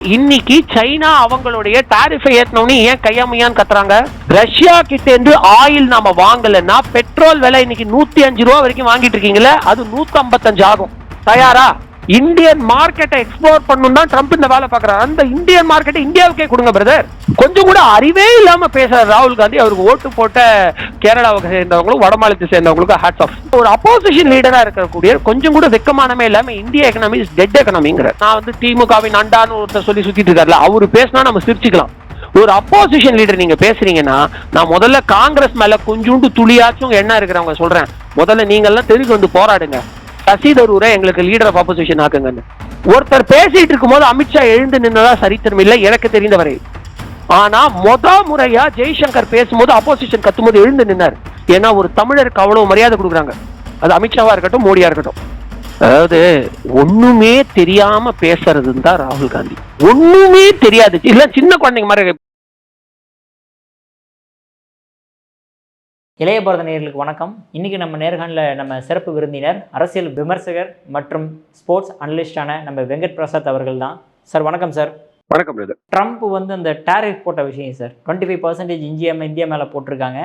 இன்னைக்கு சைனா அவங்களுடைய டாரிஃபை ஏத்தனவனே ஏன் கையாமையான்னு கத்துறாங்க? ரஷ்யா கிட்ட இருந்து ஆயில் நாம வாங்கலைன்னா பெட்ரோல் விலை இன்னைக்கு நூத்தி அஞ்சு ரூபா வரைக்கும் வாங்கிட்டு இருக்கீங்களே அது நூத்தி ஐம்பத்தஞ்சு ஆகும். தயாரா? இந்தியன் மார்க்கெட்டை எக்ஸ்ப்ளோர் பண்ணணும் தான் ட்ரம்ப் இந்த வேலை பார்க்குறாரு. அந்த இந்தியன் மார்க்கெட்டை இந்தியாவுக்கே கொடுங்க பிரதர் கொஞ்சம் கூட அறிவே இல்லாம பேசுற ராகுல் காந்தி. அவருக்கு ஓட்டு போட்ட கேரளாவுக்கு சேர்ந்தவங்களும் வடமாநிலத்தை சேர்ந்தவங்களுக்கும் ஹேட்ஸ் ஆஃப் ஒரு அப்போசிஷன் லீடரா இருக்கக்கூடிய கொஞ்சம் கூட வெக்கமானமே இல்லாம இந்திய எக்கனாமி இஸ் டெட் எக்கனாமிங்கிற நான் வந்து திமுகவின் அண்டான்னு ஒருத்தர் சொல்லி சுத்திட்டு இருக்காருல அவரு பேசினா நம்ம சிரிச்சுக்கலாம். ஒரு அப்போசிஷன் லீடர் நீங்க பேசுறீங்கன்னா நான் முதல்ல காங்கிரஸ் மேல கொஞ்சோண்டு துளியாச்சும் என்ன இருக்கிறவங்க சொல்றேன். முதல்ல நீங்க எல்லாம் தெருக்கு வந்து போராடுங்க. சசி தரூரை எங்களுக்கு லீடர் ஆஃப் ஆப்போசிஷன் ஆக்குங்கன்னு. ஒருத்தர் பேசிட்டு இருக்கும்போது அமித்ஷா எழுந்து நின்னதா சரித்திரம் இல்லை எனக்கு தெரிந்தவரை. ஆனா மொத முறையா ஜெய்சங்கர் பேசும்போது அப்போசிஷன் கத்தும்போது எழுந்து நின்னார். ஏன்னா ஒரு தமிழருக்கு அவ்வளவு மரியாதை கொடுக்குறாங்க. அது அமித்ஷாவா இருக்கட்டும் மோடியா இருக்கட்டும். அதாவது ஒண்ணுமே தெரியாம பேசுறதுன்னு தான் ராகுல் காந்தி. ஒண்ணுமே தெரியாது. இல்ல சின்ன குழந்தைங்க மாதிரி இளைய பாரத நேயர்களுக்கு வணக்கம். இன்னைக்கு நம்ம நேர்காணலில் நம்ம சிறப்பு விருந்தினர் அரசியல் விமர்சகர் மற்றும் ஸ்போர்ட்ஸ் அனலிஸ்டான நம்ம வெங்கட் பிரசாத் அவர்கள் தான் சார் வணக்கம் சார். வணக்கம் ட்ரம்ப் வந்து அந்த டேரிஃப் போட்ட விஷயம் sir. Twenty five percentage India India மேலே போட்டிருக்காங்க.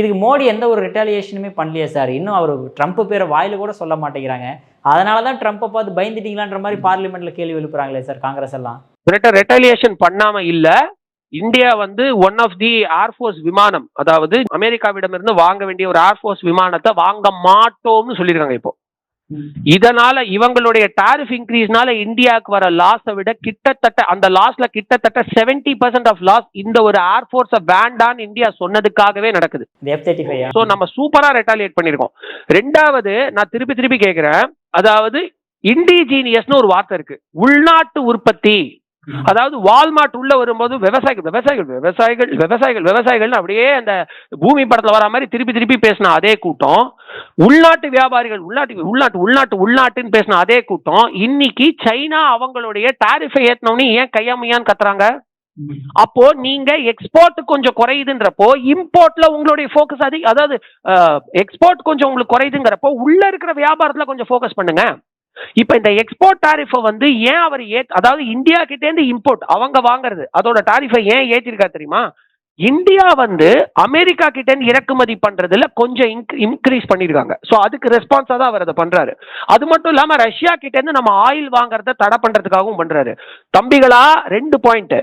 இதுக்கு மோடி எந்த ஒரு ரிட்டாலியேஷனுமே பண்ணலையே சார். இன்னும் அவர் ட்ரம்ப் பேரை வாயில கூட சொல்ல மாட்டேங்கிறாங்க. அதனால தான் ட்ரம்ப்பை பார்த்து பயந்துட்டீங்களான்ற மாதிரி பார்லிமெண்ட்ல கேள்வி எழுப்புறாங்களே சார் காங்கிரஸ் எல்லாம். ரெட்டாலியேஷன் பண்ணாம இல்ல. இந்தியா வந்து ஒன் ஆஃப் தி ஏர்ஃபோர்ஸ் விமானம் அதாவது அமெரிக்காவிடமிருந்து வாங்க வேண்டிய ஒரு ஏர்ஃபோர்ஸ் விமானத்தை வாங்க மாட்டோம்னு சொல்லியிருக்காங்க இப்போ. இதனால இவங்களுடைய டாரிஃப் இன்க்ரீஸ்னால இந்தியாவுக்கு வர லாஸை விட கிட்டத்தட்ட அந்த லாஸ்ல கிட்டத்தட்ட 70% பர்சன்ட் ஆஃப் லாஸ் இந்த ஒரு ஏர்ஃபோர்ஸை வேண்டான்னு இந்தியா சொன்னதுக்காகவே நடக்குது. ஸோ நம்ம சூப்பரா ரெட்டாலியேட் பண்ணிருக்கோம் ரெண்டாவது நான் திருப்பி திருப்பி கேட்கிறேன். அதாவது இண்டிஜீனியஸ்னு ஒரு வார்த்தை இருக்கு. உள்நாட்டு உற்பத்தி அதாவது வால்மார்ட் உள்ள வரும்போது விவசாயிகள் விவசாயிகள் விவசாயிகள் விவசாயிகள் விவசாயிகள் அப்படியே அந்த பூமி படத்துல வர மாதிரி திருப்பி திருப்பி பேசின அதே கூட்டம். உள்நாட்டு வியாபாரிகள் உள்நாட்டு உள்நாட்டு உள்நாட்டு உள்நாட்டுன்னு பேசின அதே கூட்டம். இன்னைக்கு சைனா அவங்களுடைய டாரிஃபை ஏத்தனவனே ஏன் கையாமையான்னு கத்துறாங்க? அப்போ நீங்க எக்ஸ்போர்ட் கொஞ்சம் குறையுதுன்றப்போ இம்போர்ட்ல உங்களுடைய ஃபோக்கஸ் அதிக அதாவது எக்ஸ்போர்ட் கொஞ்சம் உங்களுக்கு குறையுதுங்கிறப்போ உள்ள இருக்கிற வியாபாரத்துல கொஞ்சம் ஃபோக்கஸ் பண்ணுங்க. இப்ப இந்த எக்ஸ்போர்ட் டாரிஃபை வந்து ஏன் அவர் ஏ அதாவது இந்தியா கிட்டே இருந்து இம்போர்ட் அவங்க வாங்குறது அதோட டாரிஃபை ஏன் ஏத்திருக்கா தெரியுமா? இந்தியா வந்து அமெரிக்கா கிட்ட இருந்து இறக்குமதி பண்றதுல கொஞ்சம் இன்க்ரீஸ் பண்ணிருக்காங்க. சோ அதுக்கு ரெஸ்பான்ஸா தான் அவர் அதை பண்றாரு. அது மட்டும் இல்லாம ரஷ்யா கிட்ட இருந்து நம்ம ஆயில் வாங்குறத தடை பண்றதுக்காகவும் பண்றாரு. தம்பிகளா ரெண்டு பாயிண்ட்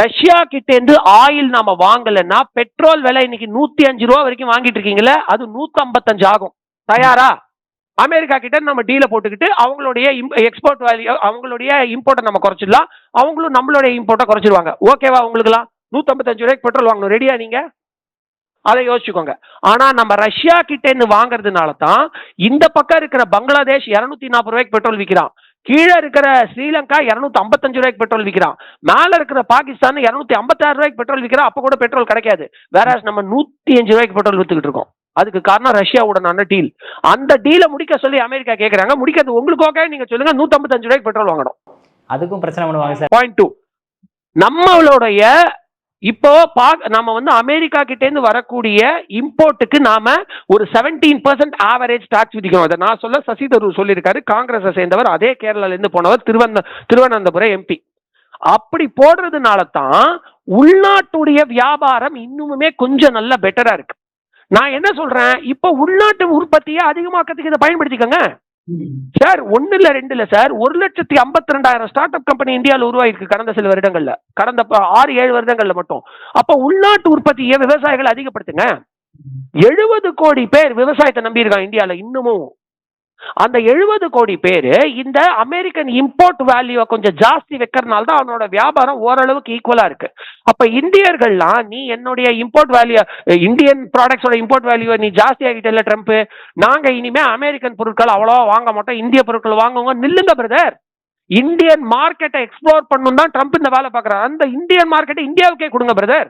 ரஷ்யா கிட்ட இருந்து ஆயில் நாம வாங்கலைன்னா பெட்ரோல் விலை இன்னைக்கு நூத்தி அஞ்சு ரூபா வரைக்கும் வாங்கிட்டு இருக்கீங்களே அது நூத்தி ஐம்பத்தஞ்சு ஆகும். தயாரா? அமெரிக்கா கிட்ட நம்ம டீல போட்டுக்கிட்டு அவங்களுடைய எக்ஸ்போர்ட் வேல்யூ அவங்களுடைய இம்போர்ட்டை நம்ம குறைச்சிடலாம். அவங்களும் நம்மளுடைய இம்போர்ட்டை குறைச்சிடுவாங்க. ஓகேவா உங்களுக்குலாம் நூத்தம்பத்தஞ்சு ரூபாய்க்கு பெட்ரோல் வாங்கணும். ரெடியா நீங்க? அதை யோசிச்சுக்கோங்க. ஆனா நம்ம ரஷ்யா கிட்டேன்னு வாங்குறதுனால தான் இந்த பக்கம் இருக்கிற பங்களாதேஷ் இருநூத்தி நாற்பது ரூபாய்க்கு பெட்ரோல் விற்கிறான் கீழே இருக்கிற ஸ்ரீலங்கா இருநூத்தி ஐம்பத்தஞ்சு ரூபாய்க்கு பெட்ரோல் விற்கிறான் மேல இருக்கிற பாகிஸ்தான் இருநூத்தி ஐம்பத்தாறு ரூபாய்க்கு பெட்ரோல் விற்கிறான் அப்ப கூட பெட்ரோல் கிடைக்காது. வேற நம்ம நூத்தி அஞ்சு ரூபாய்க்கு பெட்ரோல் வித்துக்கிட்டு இருக்கோம். அதுக்கு காரணம் ரஷ்யாவுடனான டீல். அந்த டீலை முடிக்க சொல்லி அமெரிக்கா கேக்குறாங்க. முடிக்கிறது உங்களுக்கு ஓகே நீங்க சொல்லுங்க. நூத்தி ஐம்பத்தஞ்சு ரூபாய்க்கு பெட்ரோல் வாங்கணும். அதுக்கும் பிரச்சனை பண்ணுவாங்க சார். பாயிண்ட் டூ நம்மளுடைய இப்போ பா நம்ம வந்து அமெரிக்கா கிட்ட இருந்து வரக்கூடிய இம்போர்ட்டுக்கு நாம ஒரு செவன்டீன் பர்சன்ட் ஆவரேஜ் டாக்ஸ் விதிக்கணும். அதை நான் சொல்ல சசி தரூர் சொல்லியிருக்காரு. காங்கிரஸை சேர்ந்தவர் அதே கேரளால இருந்து போனவர் திருவந்த திருவனந்தபுரம் எம்பி அப்படி போடுறதுனால தான் உள்நாட்டுடைய வியாபாரம் இன்னுமுமே கொஞ்சம் நல்ல பெட்டரா இருக்கு. நான் என்ன சொல்றேன்? இப்போ உள்நாட்டு உற்பத்தியை அதிகமாக்கிறதுக்கு இதை பயன்படுத்திக்கோங்க. சார் ஒன்னு இல்ல ரெண்டு இல்ல சார் ஒரு லட்சத்தி ஐம்பத்தி ரெண்டாயிரம் ஸ்டார்ட் அப் கம்பெனி இந்தியாவில் உருவாயிருக்கு கடந்த சில வருடங்கள்ல. கடந்த ஆறு ஏழு வருடங்கள்ல மட்டும். அப்ப உள்நாட்டு உற்பத்தியை விவசாயிகள் அதிகப்படுத்துங்க. எழுபது கோடி பேர் விவசாயத்தை நம்பி இருக்காங்க இந்தியால இன்னமும். அந்த எழுபது கோடி பேர் இந்த அமெரிக்கன் இம்போர்ட் வேல்யூவை கொஞ்சம் ஜாஸ்தி வைக்கிறதுனால தான் அவனோட வியாபாரம் ஓரளவுக்கு ஈக்குவலா இருக்கு. அப்ப இந்தியர்கள்லாம் நீ என்னுடைய இம்போர்ட் வேல்யூ இந்தியன் ப்ராடக்ட்ஸோட இம்போர்ட் வேல்யூவை நீ ஜாஸ்தி ஆகிட்டல ட்ரம்ப் நாங்க இனிமே அமெரிக்கன் பொருட்கள் அவ்வளவா வாங்க மாட்டோம். இந்திய பொருட்கள் வாங்குவோங்க. நில்லுங்க பிரதர் இந்தியன் மார்க்கெட்டை எக்ஸ்ப்ளோர் பண்ணணும் தான் ட்ரம்ப் இந்த வேலை பார்க்குறாரு. அந்த இந்தியன் மார்க்கெட்டை இந்தியாவுக்கே கொடுங்க பிரதர்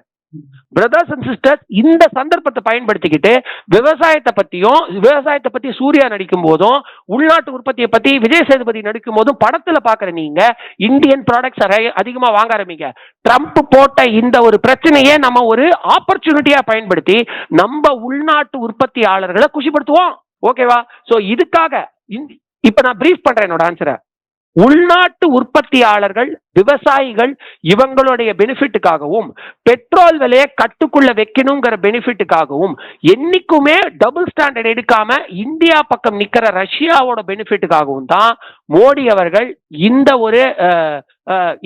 பிரதர்ஸ் அண்ட் சிஸ்டர்ஸ் இந்த சந்தர்ப்பத்தை பயன்படுத்திக்கிட்டு விவசாயத்தை பத்தியும் விவசாயத்தை பத்தி சூர்யா நடிக்கும் போதும் உள்நாட்டு உற்பத்தியை பத்தி விஜய் சேதுபதி நடிக்கும் போதும் படத்துல பாக்குற நீங்க இந்தியன் ப்ராடக்ட்ஸ் அதிகமா வாங்க ஆரம்பிங்க. ட்ரம்ப் போட்ட இந்த ஒரு பிரச்சனையை நம்ம ஒரு ஆப்பர்ச்சுனிட்டியா பயன்படுத்தி நம்ம உள்நாட்டு உற்பத்தியாளர்களை குஷிப்படுத்துவோம். ஓகேவா சோ இதுக்காக இப்ப நான் பிரீஃப் பண்றேன் என்னோட ஆன்சரை உள்நாட்டு உற்பத்தியாளர்கள் விவசாயிகள் இவங்களுடைய பெனிஃபிட்டுக்காகவும் பெட்ரோல் விலையை கட்டுக்குள்ள வைக்கணுங்கிற பெனிஃபிட்டுக்காகவும் என்னைக்குமே டபுள் ஸ்டாண்டர்ட் எடுக்காம இந்தியா பக்கம் நிக்கிற ரஷ்யாவோட பெனிஃபிட்டுக்காகவும் தான் மோடி அவர்கள் இந்த ஒரு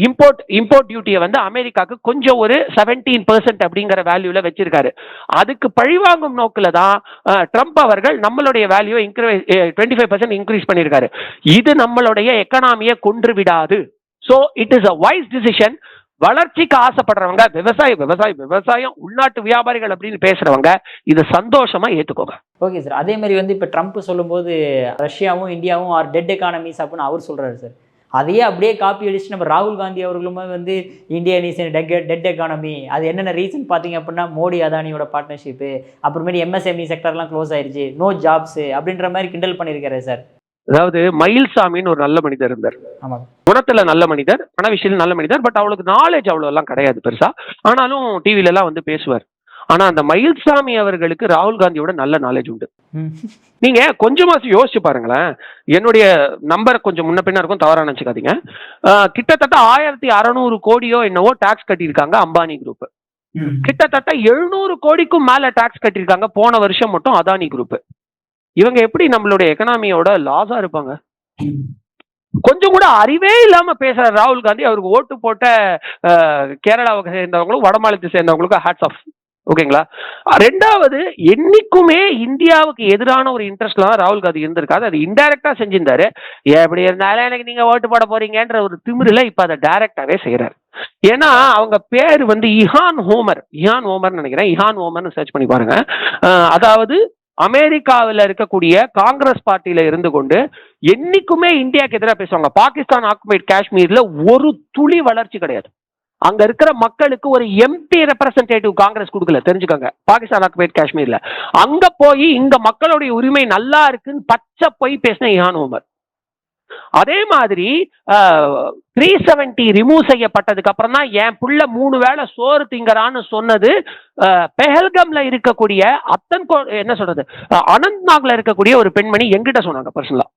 இம்போர்ட் இம்போர்ட் டியூட்டியை வந்து அமெரிக்காக்கு கொஞ்சம் ஒரு செவன்டீன் பெர்சன்ட் அப்படிங்கிற வேல்யூல வச்சிருக்காரு. அதுக்கு பழிவாங்கும் நோக்கில் தான் ட்ரம்ப் அவர்கள் நம்மளுடைய value increase twenty five percent increase பண்ணியிருக்காரு இது நம்மளுடைய எக்கனாமியை கொன்று விடாது. So it is a wise decision வளர்ச்சிக்கு ஆசைப்படுறவங்க விவசாய விவசாய விவசாயம் உள்நாட்டு வியாபாரிகள் அப்படின்னு பேசுறவங்க இதை சந்தோஷமா ஏத்துக்கோங்க. ஓகே சார் அதே மாதிரி வந்து இப்போ ட்ரம்ப் சொல்லும்போது ரஷ்யாவும் இந்தியாவும் ஆர் டெட் எக்கானமிஸ் அப்படின்னு அவர் சொல்றாரு சார் அதையே அப்படியே காப்பி அடிச்சு நம்ம ராகுல் காந்தி அவர்களுமே வந்து India is tech dead economy அது என்னென்ன ரீசன் பார்த்தீங்க அப்படின்னா மோடி அதானியோட பார்ட்னர்ஷிப்பு அப்புறமேட்டு எம்எஸ்எம்இ செக்டர்லாம் க்ளோஸ் ஆயிடுச்சு நோ ஜாப்ஸு அப்படின்ற மாதிரி கிண்டல் பண்ணியிருக்காரு சார் அதாவது மயில்சாமின்னு ஒரு நல்ல மனிதர் இருந்தார். குணத்துல நல்ல மனிதர் பண விஷயத்துல நல்ல மனிதர் பட் அவளுக்கு நாலேஜ் அவ்வளவு எல்லாம் கிடையாது பெருசா. ஆனாலும் டிவில எல்லாம் வந்து பேசுவார். ஆனா அந்த மயில்சாமி அவர்களுக்கு ராகுல் காந்தியோட நல்ல நாலேஜ் உண்டு. நீங்க கொஞ்சமாச்சும் யோசிச்சு பாருங்களேன். என்னுடைய நம்பர் கொஞ்சம் முன்ன பின்ன இருக்கும் தவறா நினைச்சுக்காதீங்க. கிட்டத்தட்ட ஆயிரத்தி அறநூறு கோடியோ என்னவோ டாக்ஸ் கட்டியிருக்காங்க அம்பானி குரூப் கிட்டத்தட்ட எழுநூறு கோடிக்கும் மேல டாக்ஸ் கட்டியிருக்காங்க. போன வருஷம் மட்டும் அதானி குரூப் இவங்க எப்படி நம்மளுடைய எக்கனாமியோட லாஸா இருப்பாங்க? கொஞ்சம் கூட அறிவே இல்லாம பேசுற ராகுல் காந்தி அவருக்கு ஓட்டு போட்ட கேரளாவுக்கு சேர்ந்தவங்களும் வடமாநிலத்தை சேர்ந்தவங்களுக்கும் ஹேட்ஸ் ஆஃப் ஓகேங்களா? ரெண்டாவது என்னைக்குமே இந்தியாவுக்கு எதிரான ஒரு இன்ட்ரெஸ்ட்ல தான் ராகுல் காந்தி இருந்திருக்காது அது இன்டைரக்டா செஞ்சிருந்தாரு. எப்படி இருந்தாலும் எனக்கு நீங்க ஓட்டு போட போறீங்கன்ற ஒரு திமிரில இப்ப அதை டைரக்டாவே செய்யறாரு ஏன்னா அவங்க பேர் வந்து இஹான் ஹோமர். இஹான் ஹோமர்னு நினைக்கிறேன். இஹான் ஹோமர்னு சர்ச் பண்ணி பாருங்க. அதாவது அமெரிக்காவில் இருக்கக்கூடிய காங்கிரஸ் பார்ட்டியில இருந்து கொண்டு என்னைக்குமே இந்தியாவுக்கு எதிராக பேசுவாங்க. பாகிஸ்தான் ஆக்குபைட் காஷ்மீர்ல ஒரு துளி வளர்ச்சி கிடையாது. அங்க இருக்கிற மக்களுக்கு ஒரு எம்பி ரெப்ரசன்டேட்டிவ் காங்கிரஸ் கொடுக்கல. தெரிஞ்சுக்கோங்க. பாகிஸ்தான் ஆக்குபைட் காஷ்மீர்ல. அங்க போய் இங்க மக்களுடைய உரிமை நல்லா இருக்குன்னு பச்சை போய் பேசின இஹான் உமர். அதே மாதிரி த்ரீ செவன்டி ரிமூவ் செய்யப்பட்டதுக்கு அப்புறம் தான் என் புள்ள மூணு வேளை சோறு திங்கறான்னு சொன்னது பெஹல்கம்ல இருக்கக்கூடிய அத்தன் கோ- என்ன சொல்றது அனந்த்நாக்ல இருக்கக்கூடிய ஒரு பெண்மணி எங்கிட்ட சொன்னாங்க பர்சனலா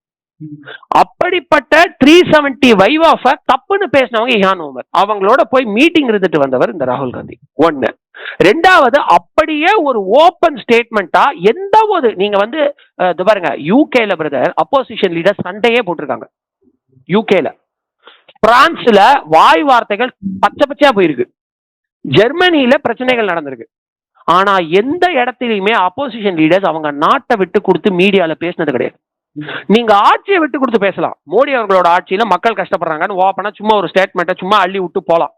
அப்படிப்பட்ட த்ரீ செவன்டி வைவ் ஆஃப் தப்புன்னு பேசினவங்க இஹான் உமர். அவங்களோட போய் மீட்டிங் இருந்துட்டு வந்தவர் இந்த ராகுல் காந்தி. ஒன்னு ரெண்டாவது அப்படியே ஒரு ஓப்பன் ஸ்டேட்மெண்ட்டா எந்த ஒரு நீங்க வந்து இது பாருங்க யூகேல பிரதர் அப்போசிஷன் லீடர் சண்டையே போட்டிருக்காங்க. யூகேல பிரான்ஸ்ல வாய் வார்த்தைகள் பச்சை பச்சையா போயிருக்கு. ஜெர்மனியில பிரச்சனைகள் நடந்திருக்கு. ஆனா எந்த இடத்துலயுமே அப்போசிஷன் லீடர்ஸ் அவங்க நாட்டை விட்டு கொடுத்து மீடியால பேசினது கிடையாது. நீங்க ஆட்சியை விட்டு கொடுத்து பேசலாம். மோடி அவர்களோட ஆட்சியில மக்கள் கஷ்டப்படுறாங்கன்னு ஓப்பனா சும்மா ஒரு ஸ்டேட்மெண்ட்டை சும்மா அள்ளி விட்டு போலாம்.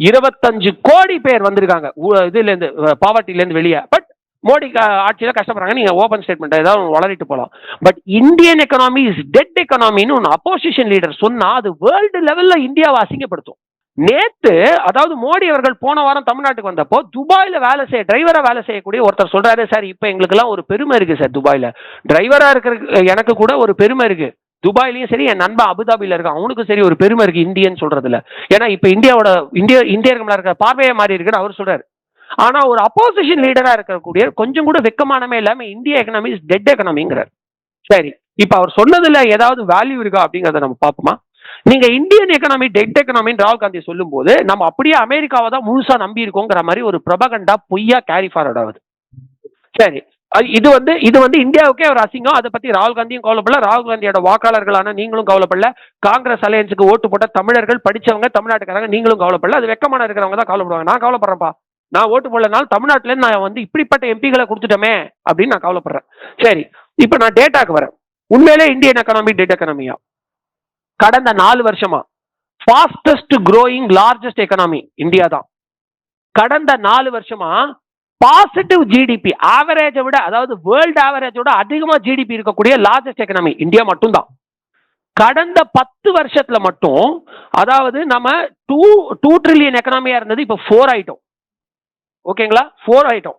இருபத்தஞ்சு கோடி பேர் வந்திருக்காங்க. இதுல இருந்து பாவர்ட்டில இருந்து வெளியே. பட் மோடி ஆட்சியில கஷ்டப்படுறாங்க. நீங்க ஓபன் ஸ்டேட்மெண்ட் ஏதாவது வளரிட்டு போலாம். But Indian economy is dead எக்கனாமின்னு ஒன்று அப்போசிஷன் லீடர் சொன்னா அது வேர்ல்டு லெவல்ல இந்தியாவை அசிங்கப்படுத்தும். நேத்து அதாவது மோடி அவர்கள் போன வாரம் தமிழ்நாட்டுக்கு வந்தப்போ துபாயில வேலை செய்ய டிரைவரா வேலை செய்யக்கூடிய ஒருத்தர் சொல்றாரு சார் இப்ப எங்களுக்கு எல்லாம் ஒரு பெருமை இருக்கு சார் துபாயில. டிரைவரா இருக்கிற எனக்கு கூட ஒரு பெருமை இருக்கு. துபாயிலயும் சரி என் நண்பன் அபுதாபியில் இருக்கான். அவனுக்கும் சரி ஒரு பெருமை இருக்கு இந்தியன் சொல்றதுல. ஏன்னா இப்ப இந்தியாவோட இந்திய இந்தியர்கள் இருக்கிற பார்வையே மாறி இருக்குன்னு அவர் சொல்றாரு. ஆனா ஒரு அப்போசிஷன் லீடரா இருக்கக்கூடிய கொஞ்சம் கூட வெக்கமானமே இல்லாம இந்திய எக்கனாமி இஸ் டெட் எக்கனாமிங்கிறார் சரி இப்ப அவர் சொன்னதுல ஏதாவது வேல்யூ இருக்கா அப்படிங்கறத நம்ம பார்ப்போமா? நீங்க இந்தியன் எக்கனாமி டெட் எக்கனாமின்னு ராகுல் காந்தி சொல்லும்போது நம்ம அப்படியே அமெரிக்காவை தான் முழுசா நம்பி இருக்கோங்கிற மாதிரி ஒரு பிரபகண்டா பொய்யா கேரி ஃபார்வர்ட் ஆகுது. சரி இது வந்து இது வந்து இந்தியாவுக்கே ஒரு அசிங்கம். அதை பத்தி ராகுல் காந்தியும் கவலைப்படல. ராகுல் காந்தியோட வாக்காளர்களான நீங்களும் கவலைப்படல. காங்கிரஸ் அலையன்ஸுக்கு ஓட்டு போட்ட தமிழர்கள் படிச்சவங்க தமிழ்நாட்டுக்காரங்க நீங்களும் கவலைப்படல. அது வெக்கமான இருக்கிறவங்க தான் கவலைப்படுவாங்க. நான் கவலைப்படுறேன்ப்பா. நான் ஓட்டு போடலனால தமிழ்நாட்டிலேருந்து நான் வந்து இப்படிப்பட்ட எம்பிகளை கொடுத்துட்டோமே அப்படின்னு நான் கவலைப்படுறேன். சரி இப்போ நான் டேட்டாக்கு வரேன். உண்மையிலே இந்தியன் எக்கனாமி டேட் எக்கனாமியா கடந்த நாலு வருஷமா fastest growing largest economy India தான். கடந்த நாலு வருஷமா பாசிட்டிவ் ஜிடிபி ஆவரேஜை விட அதாவது வேர்ல்டு விட அதிகமாக ஜிடிபி இருக்கக்கூடிய லார்ஜஸ்ட் எக்கனாமி இந்தியா மட்டும்தான். கடந்த பத்து வருஷத்துல மட்டும் அதாவது நம்ம டூ டூ ட்ரில்லியன் எக்கனாமியா இருந்தது இப்போ ஃபோர் ஆயிட்டோம். ஓகேங்களா? ஃபோர் ஆயிட்டோம்.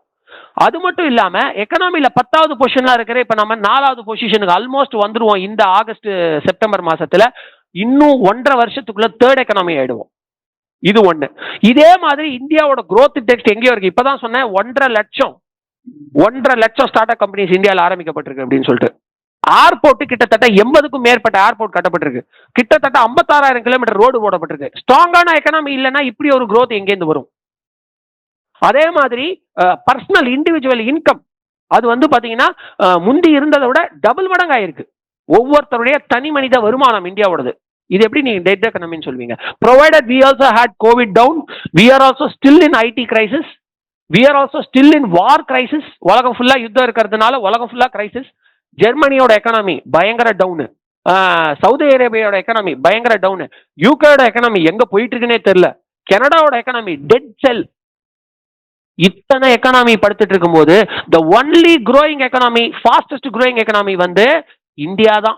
அது மட்டும் இல்லாம எக்கனாமியில பத்தாவது பொசிஷன்ல இருக்கிற இப்ப நம்ம நாலாவது பொசிஷனுக்கு ஆல்மோஸ்ட் வந்துருவோம் இந்த ஆகஸ்ட் செப்டம்பர் மாசத்துல. இன்னும் ஒன்றரை வருஷத்துக்குள்ள தேர்ட் எக்கனாமி ஆயிடுவோம். இது ஒண்ணு. இதே மாதிரி இந்தியாவோட குரோத் டெக்ஸ்ட் எங்கேயோ இருக்கு. இப்பதான் சொன்னேன் ஒன்றரை லட்சம் ஒன்றரை லட்சம் ஸ்டார்ட் அப் கம்பெனிஸ் இந்தியாவில் ஆரம்பிக்கப்பட்டிருக்கு அப்படின்னு சொல்லிட்டு. ஏர்போர்ட் கிட்டத்தட்ட எண்பதுக்கும் மேற்பட்ட ஏர்போர்ட் கட்டப்பட்டிருக்கு. கிட்டத்தட்ட ஐம்பத்தாறாயிரம் கிலோமீட்டர் ரோடு போடப்பட்டிருக்கு. ஸ்ட்ராங்கான எக்கனாமி இல்லைன்னா இப்படி ஒரு குரோத் எங்கேருந்து வரும்? அதே மாதிரி பர்சனல் இண்டிவிஜுவல் இன்கம் அது வந்து பாத்தீங்கன்னா முந்தி இருந்ததை விட டபுள் மடங்காயிருக்கு. ஒவ்வொருத்தருடைய தனி மனித வருமானம் இந்தியாவோடது. இது எப்படி நீங்க டெட் எக்கனாமின்னு சொல்வீங்க? Provided we also had covid down we are also still in IT crisis we are also still in war crisis உலகம் ஃபுல்லா யுத்தம் இருக்கிறதுனால உலகம் ஃபுல்லா கிரைசிஸ் ஜெர்மனியோட எக்கனாமி பயங்கர டவுனு சவுதி அரேபியாவோட எக்கனாமி பயங்கர டவுனு யூகேயோட எக்கனாமி எங்க போயிட்டு இருக்குன்னே தெரியல. கனடாவோட எக்கனாமி டெட் செல் இத்தனை எக்கனாமி படுத்துட்டு இருக்கும்போது the only growing economy fastest growing economy வந்து இந்தியா தான்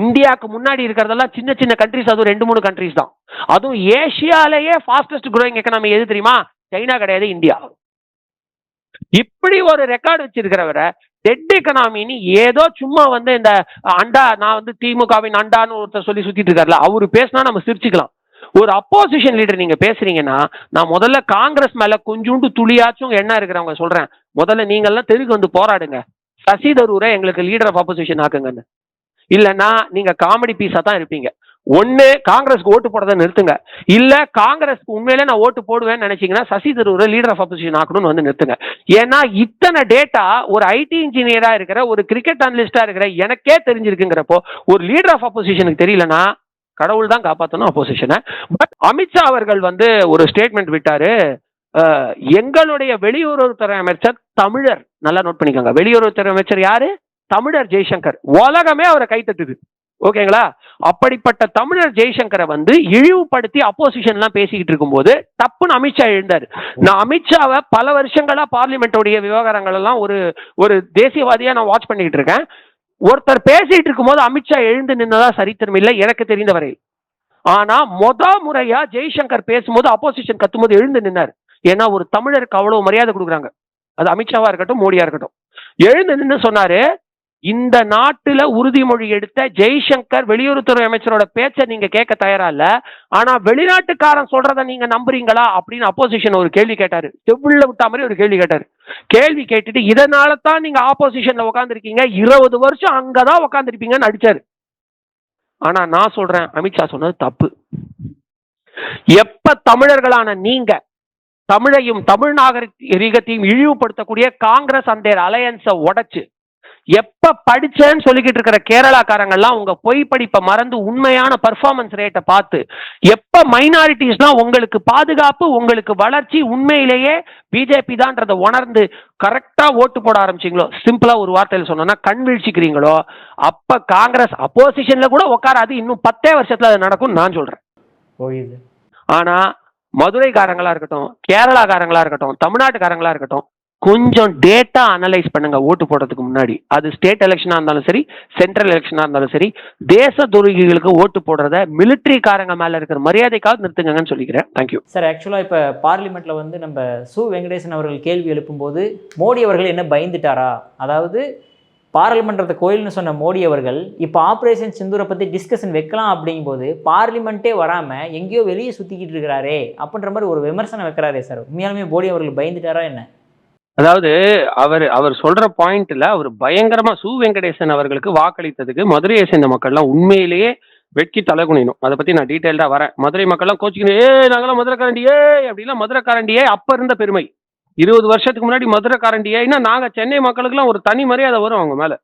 இந்தியாவுக்கு முன்னாடி இருக்கிறதெல்லாம் சின்ன சின்ன கண்ட்ரிஸ் அதுவும் ரெண்டு மூணு கண்ட்ரிஸ் தான். அதுவும் ஏசியாலேயே ஃபாஸ்டஸ்ட் growing எக்கனாமி எது தெரியுமா? சைனா கிடையாது இந்தியா. இப்படி ஒரு ரெக்கார்டு வச்சிருக்கிறவரை டெட் எக்கனாமின்னு ஏதோ சும்மா வந்து இந்த அண்டா நான் வந்து திமுகவின் அண்டான்னு ஒருத்தர் சொல்லி சுத்திட்டு இருக்காருல அவரு பேசினா நம்ம சிரிச்சுக்கலாம். ஒரு அப்போசிஷன் லீடர் நீங்க பேசுறீங்கன்னா நான் முதல்ல காங்கிரஸ் மேல கொஞ்சோண்டு துளியாச்சும் என்ன இருக்கிறவங்க சொல்றேன். முதல்ல நீங்க எல்லாம் தெருக்கு வந்து போராடுங்க. சசி தரூரை எங்களுக்கு லீடர் ஆஃப் அப்போசிஷன் ஆக்குங்கன்னு. இல்லைன்னா நீங்க காமெடி பீஸா தான் இருப்பீங்க. ஒண்ணு காங்கிரஸ்க்கு ஓட்டு போடுறதை நிறுத்துங்க. இல்ல காங்கிரஸ்க்கு உண்மையிலே நான் ஓட்டு போடுவேன்னு நினைச்சீங்கன்னா Shashi Tharoor leader of opposition ஆக்கணும்னு வந்து நிறுத்துங்க. ஏன்னா இத்தனை டேட்டா ஒரு ஐடி இன்ஜினியரா இருக்கிற ஒரு கிரிக்கெட் அனலிஸ்டா இருக்கிற எனக்கே தெரிஞ்சிருக்குங்கிறப்போ ஒரு லீடர் ஆஃப் அப்போசிஷனுக்கு தெரியலனா கடவுள் தான் காப்பாற்றணும் அப்போசிஷனை பட் அமித்ஷா அவர்கள் வந்து ஒரு ஸ்டேட்மெண்ட் விட்டாரு. எங்களுடைய வெளியுறவுத்துறை அமைச்சர் தமிழர். நல்லா நோட் பண்ணிக்கோங்க. வெளியுறவுத்துறை அமைச்சர் யாரு? தமிழர் ஜெய்சங்கர் உலகமே அவரை கைத்தட்டுது. ஓகேங்களா? அப்படிப்பட்ட தமிழர் ஜெய்சங்கரை வந்து இழிவுபடுத்தி அப்போசிஷன் எல்லாம் பேசிக்கிட்டு இருக்கும்போது தப்புன்னு அமித்ஷா எழுந்தார். நான் அமித்ஷாவை பல வருஷங்களா பார்லிமெண்டோடைய விவகாரங்கள் எல்லாம் ஒரு ஒரு தேசியவாதியா நான் வாட்ச் பண்ணிக்கிட்டு இருக்கேன். ஒருத்தர் பேசிட்டு இருக்கும்போது அமித்ஷா எழுந்து நின்னதா சரித்திரம் இல்லை எனக்கு தெரிந்த வரை ஆனா மொத முறையா ஜெய்சங்கர் பேசும்போது அப்போசிஷன் கத்தும்போது எழுந்து நின்னார். ஏன்னா ஒரு தமிழருக்கு அவ்வளவு மரியாதை கொடுக்குறாங்க. அது அமித்ஷாவா இருக்கட்டும் மோடியா இருக்கட்டும். எழுந்து நின்று சொன்னாரு இந்த நாட்டுல உறுதிமொழி எடுத்த ஜெய்சங்கர் வெளியுறவுத்துறை அமைச்சரோட பேச்சை நீங்க கேட்க தயாரா இல்ல? ஆனா வெளிநாட்டுக்காரன் சொல்றத நீங்க நம்புறீங்களா? அப்படின்னு அப்போசிஷன் ஒரு கேள்வி கேட்டாரு. செவ்வுள்ள விட்டா மாதிரி ஒரு கேள்வி கேட்டாரு. கேள்வி கேட்டுட்டு இதனால தான் நீங்க ஆப்போசிஷன்ல உட்காந்துருக்கீங்க இருபது வருஷம் அங்கதான் உட்காந்துருப்பீங்கன்னு அடிச்சாரு. ஆனா நான் சொல்றேன் அமித்ஷா சொன்னது தப்பு. எப்ப தமிழர்களான நீங்க தமிழையும் தமிழ் நாகரிகத்தையும் இழிவுபடுத்தக்கூடிய காங்கிரஸ் அந்த அலையன்ஸை உடைச்சு எப்ப படிச்சேன்னு சொல்லிக்கிட்டு இருக்கிற கேரளாக்காரங்கெல்லாம் உங்க பொய் படிப்பை மறந்து உண்மையான பர்ஃபார்மன்ஸ் ரேட்டை பார்த்து எப்ப மைனாரிட்டிஸ்லாம் உங்களுக்கு பாதுகாப்பு உங்களுக்கு வளர்ச்சி உண்மையிலேயே பிஜேபி தான்றதை உணர்ந்து கரெக்டா ஓட்டு போட ஆரம்பிச்சீங்களோ? சிம்பிளா ஒரு வார்த்தையில சொன்னோம்னா கண் வீழ்ச்சிக்கிறீங்களோ? அப்ப காங்கிரஸ் அப்போசிஷன்ல கூட உட்காராது இன்னும் பத்தே வருஷத்துல அது நடக்கும் நான் சொல்றேன். ஆனா மதுரைக்காரங்களா இருக்கட்டும் கேரளாக்காரங்களா இருக்கட்டும் தமிழ்நாட்டுக்காரங்களா இருக்கட்டும் கொஞ்சம் டேட்டா அனலைஸ் பண்ணுங்க ஓட்டு போடுறதுக்கு முன்னாடி. அது ஸ்டேட் எலெக்ஷனா இருந்தாலும் சரி சென்ட்ரல் எலெக்ஷனா இருந்தாலும் சரி தேச துரோகிகளுக்கு ஓட்டு போடுறத military காரங்க மேல இருக்கிற மரியாதைக்காக நிறுத்துங்கன்னு சொல்லிக்கிறேன். தேங்க்யூ சார் ஆக்சுவலாக இப்போ பார்லிமெண்ட்டில் வந்து நம்ம சு. வெங்கடேசன் அவர்கள் கேள்வி எழுப்பும்போது மோடி அவர்கள் என்ன பயந்துட்டாரா? அதாவது பாராளுமன்றத்தை கோயில்னு சொன்ன மோடி அவர்கள் இப்போ ஆப்ரேஷன் சிந்தூரை பற்றி டிஸ்கஷன் வைக்கலாம் அப்படிங்கும்போது பார்லிமெண்ட்டே வராமல் எங்கேயோ வெளியே சுற்றிக்கிட்டு இருக்கிறாரே அப்படின்ற மாதிரி ஒரு விமர்சனம் வைக்கிறாரே சார் உண்மையாலுமே மோடி அவர்கள் பயந்துட்டாரா என்ன? அதாவது அவர் அவர் சொல்ற பாயிண்ட்ல அவர் பயங்கரமா சு வெங்கடேசன் அவர்களுக்கு வாக்களித்ததுக்கு மதுரையை சேர்ந்த மக்கள்லாம் உண்மையிலேயே வெட்கி தலை குனியணும். அதை பத்தி நான் டீட்டெயில்டா வரேன். மதுரை மக்கள்லாம் கோச்சிக்கணும் ஏ நாங்களாம் மதுரைக்காரண்டியே அப்படிலாம் மதுரைக்காரண்டியே அப்ப இருந்த பெருமை. இருபது வருஷத்துக்கு முன்னாடி மதுரைக்காரண்டியேன்னா நாங்க சென்னை மக்களுக்குலாம் ஒரு தனி மரியாதை வரும் அவங்க மேல.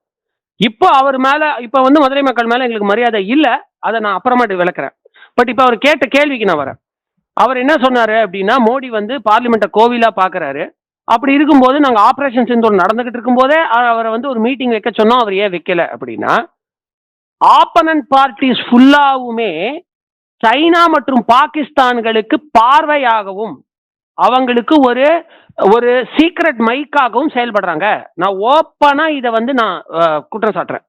இப்போ அவர் மேல இப்ப வந்து மதுரை மக்கள் மேல எங்களுக்கு மரியாதை இல்ல. அதை நான் அப்புறமாட்டு விளக்குறேன். பட் இப்ப அவர் கேட்ட கேள்விக்கு நான் வரேன். அவர் என்ன சொன்னாரு அப்படின்னா மோடி வந்து பார்லிமெண்ட்டை கோவிலா பாக்குறாரு. அப்படி இருக்கும்போது நாங்க ஆபரேஷன் சிந்தூர் நடந்துகிட்டு இருக்கும்போதே அவரை வந்து ஒரு மீட்டிங் வைக்க சொன்னோம். அவர் ஏன் வைக்கல அப்படின்னா ஆப்பனன்ட் பார்ட்டிஸ் ஃபுல்லாவுமே சைனா மற்றும் பாகிஸ்தான்களுக்கு பார்வையாகவும் அவங்களுக்கு ஒரு ஒரு சீக்ரெட் மைக்காகவும் செயல்படுறாங்க. நான் ஓப்பனா இதை வந்து நான் குற்றம் சாட்டுறேன்.